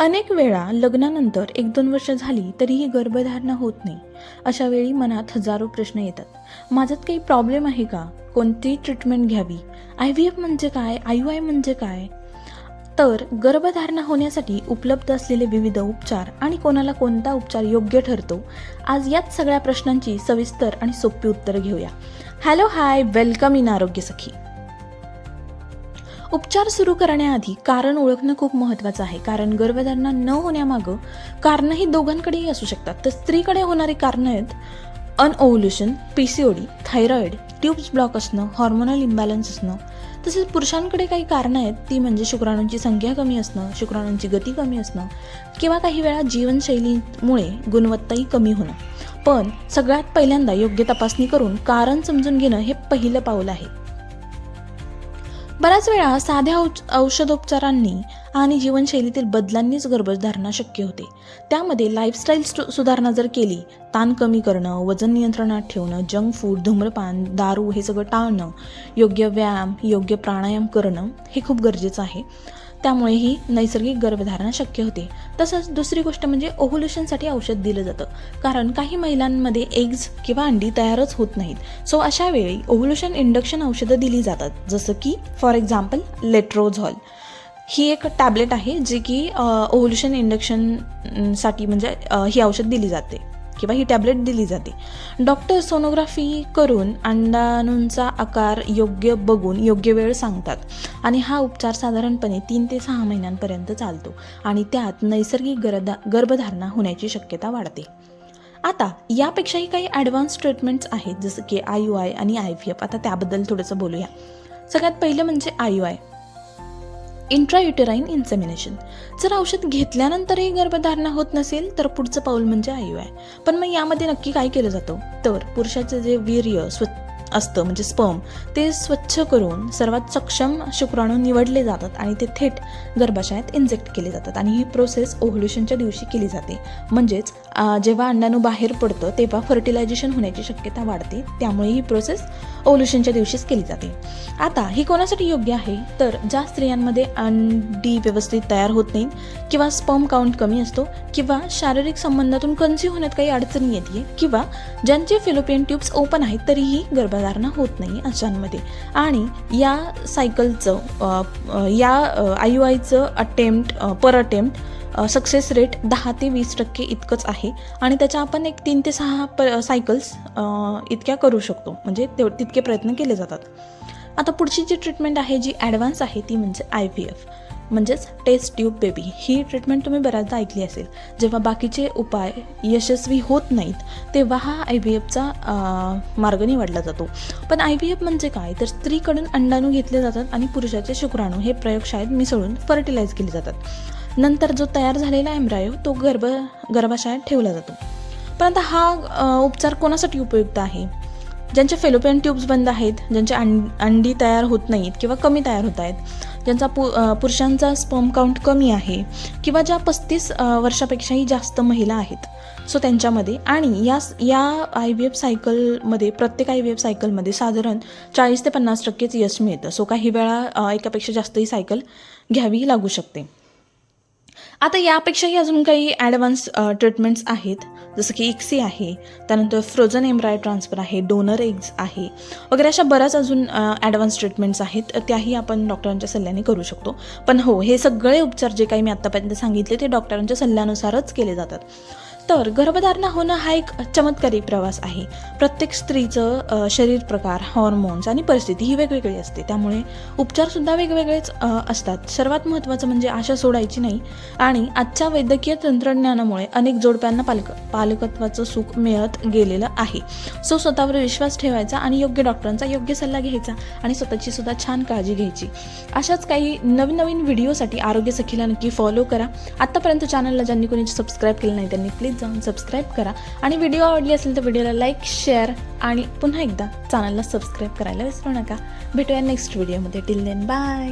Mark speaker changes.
Speaker 1: अनेक वेळा लग्नानंतर एक दोन वर्ष झाली तरीही गर्भधारणा होत नाही. अशा वेळी मनात हजारो प्रश्न येतात. माझ्यात काही प्रॉब्लेम आहे का? कोणती ट्रीटमेंट घ्यावी? आय व्ही एफ म्हणजे काय? आय यू आय म्हणजे काय? तर गर्भधारणा होण्यासाठी उपलब्ध असलेले विविध उपचार आणि कोणाला कोणता उपचार योग्य ठरतो आज याच सगळ्या प्रश्नांची सविस्तर आणि सोपी उत्तरं घेऊया. हॅलो हाय वेलकम इन आरोग्य सखी. उपचार सुरू करण्याआधी कारण ओळखणं खूप महत्त्वाचं आहे. कारण गर्भधारणा न होण्यामागं कारणंही दोघांकडेही असू शकतात. तर स्त्रीकडे होणारी कारणं आहेत anovulation P C O D thyroid tubes block असणं हॉर्मोनल इम्बॅलन्स असणं. तसेच पुरुषांकडे काही कारणं आहेत ती म्हणजे शुक्राणूंची संख्या कमी असणं शुक्राणूंची गती कमी असणं किंवा काही वेळा जीवनशैलीमुळे गुणवत्ताही कमी होणं. पण सगळ्यात पहिल्यांदा योग्य तपासणी करून कारण समजून घेणं हे पहिलं पाऊल आहे. बऱ्याच वेळा साध्या औषधोपचारांनी आणि जीवनशैलीतील बदलांनीच गर्भधारणा शक्य होते. त्यामध्ये लाईफस्टाईल सुधारणा जर केली ताण कमी करणं वजन नियंत्रणात ठेवणं जंक फूड धूम्रपान दारू हे सगळं टाळणं योग्य व्यायाम योग्य प्राणायाम करणं हे खूप गरजेचं आहे. त्यामुळे ही नैसर्गिक गर्भधारणा शक्य होते. तसंच दुसरी गोष्ट म्हणजे ओव्ह्युलेशनसाठी औषध दिलं जातं. कारण काही महिलांमध्ये एग्ज किंवा अंडी तयारच होत नाहीत. सो अशा वेळी ओव्ह्युलेशन इंडक्शन औषधं दिली जातात. जसं की फॉर एक्झाम्पल लेट्रोझॉल ही एक टॅबलेट आहे जी की ओव्ह्युलेशन इंडक्शनसाठी म्हणजे ही औषध दिली जाते. किंवा ही टॅबलेट दिली जाते. डॉक्टर सोनोग्राफी करून अंडाणूंचा आकार योग्य बघून योग्य वेळ सांगतात. आणि हा उपचार साधारणपणे तीन ते सहा महिन्यांपर्यंत चालतो आणि त्यात नैसर्गिक गरदा गर्भधारणा होण्याची शक्यता वाढते. आता यापेक्षाही काही ॲडव्हान्स ट्रीटमेंट्स आहेत जसं की आय यू आय आणि आय व्ही एफ आता त्याबद्दल थोडंसं बोलूया. सगळ्यात पहिलं म्हणजे I U I intrauterine insemination जर औषध घेतल्यानंतरही गर्भधारणा होत नसेल तर पुढचं पाऊल म्हणजे आयु आहे. पण मग यामध्ये नक्की काय केलं जातं? तर पुरुषाचं जे वीर्य स्व असतं म्हणजे स्पर्म ते स्वच्छ करून सर्वात सक्षम शुक्राणू निवडले जातात आणि ते थेट गर्भाशयात इंजेक्ट केले जातात. आणि ही प्रोसेस ओव्हल्युशनच्या दिवशी केली जाते. म्हणजेच जेव्हा अंडाणू बाहेर पडतं तेव्हा फर्टिलायझेशन होण्याची शक्यता वाढते. त्यामुळे ही प्रोसेस ओल्युशनच्या दिवशीच केली जाते. आता ही कोणासाठी योग्य आहे? तर ज्या स्त्रियांमध्ये अंडी व्यवस्थित तयार होत नाहीत किंवा स्पर्म काउंट कमी असतो किंवा शारीरिक संबंधातून कन्झ्यू होण्यात काही अडचणी येते किंवा ज्यांचे फिलोपियन ट्यूब्स ओपन आहेत तरीही गर्भधारणा होत नाही अशांमध्ये. आणि या सायकलचं या I आयचं attempt per attempt success rate दहा ते वीस टक्के इतकंच आहे. आणि त्याच्या आपण एक तीन ते सहा प सायकल्स इतक्या करू शकतो. म्हणजे तेव तितके प्रयत्न केले जातात. आता पुढची जी ट्रीटमेंट आहे जी ॲडव्हान्स आहे ती म्हणजे आय व्ही एफ म्हणजेच टेस्ट ट्यूब बेबी ही ट्रीटमेंट तुम्ही बऱ्याचदा ऐकली असेल. जेव्हा बाकीचे उपाय यशस्वी होत नाहीत तेव्हा हा आय व्ही एफचा मार्ग निवडला जातो. पण आय व्ही एफ म्हणजे काय? तर स्त्रीकडून अंडाणू घेतले जातात आणि पुरुषाचे शुक्राणू हे प्रयोगशाळेत मिसळून फर्टिलाइज केले जातात. नंतर जो तयार झालेला एम्ब्रायो तो गर्भ गर्भाशयात ठेवला जातो. परंतु हा उपचार कोणासाठी उपयुक्त आहे? ज्यांचे फेलोपियन ट्यूब्स बंद आहेत ज्यांचे अंड अंडी तयार होत नाहीत किंवा कमी तयार होत आहेत ज्यांचा पु पुरुषांचा स्पर्म काउंट कमी आहे किंवा ज्या पस्तीस वर्षापेक्षाही जास्त महिला आहेत. सो त्यांच्यामध्ये आणि या या आय व्ही एफ सायकलमध्ये प्रत्येक आय व्ही एफ सायकलमध्ये साधारण चाळीस ते पन्नास टक्केच यश मिळतं. सो काही वेळा एकापेक्षा जास्तही सायकल घ्यावी लागू शकते. आता यापेक्षाही अजून काही ॲडव्हान्स ट्रीटमेंट्स आहेत. जसं की इक्सी आहे त्यानंतर फ्रोझन एम्ब्राय ट्रान्सफर आहे डोनर एग्ज आहे वगैरे अशा बऱ्याच अजून ॲडव्हान्स ट्रीटमेंट्स आहेत. त्याही आपण डॉक्टरांच्या सल्ल्याने करू शकतो. पण हो हे सगळे उपचार जे काही मी आत्तापर्यंत सांगितले ते डॉक्टरांच्या सल्ल्यानुसारच केले जातात. तर गर्भधारणा होणं हा एक चमत्कारी प्रवास आहे. प्रत्येक स्त्रीचं शरीर प्रकार हॉर्मोन्स आणि परिस्थिती ही वेगवेगळी असते. त्यामुळे उपचारसुद्धा वेगवेगळेच असतात. सर्वात महत्त्वाचं म्हणजे आशा सोडायची नाही आणि आजच्या वैद्यकीय तंत्रज्ञानामुळे अनेक जोडप्यांना पालक पालकत्वाचं सुख मिळत गेलेलं आहे. सो स्वतःवर विश्वास ठेवायचा आणि योग्य डॉक्टरांचा योग्य सल्ला घ्यायचा आणि स्वतःची सुद्धा छान काळजी घ्यायची. अशाच काही नवीन नवीन व्हिडिओसाठी आरोग्य सखीला नक्की फॉलो करा. आत्तापर्यंत चॅनलला ज्यांनी कोणी सबस्क्राईब केलं नाही त्यांनी प्लीज जाऊन सबस्क्राईब करा. आणि व्हिडिओ आवडली असेल तर व्हिडिओला लाईक शेअर आणि पुन्हा एकदा चॅनलला सबस्क्राईब करायला विसरू नका. भेटूया नेक्स्ट व्हिडिओमध्ये टिल देन बाय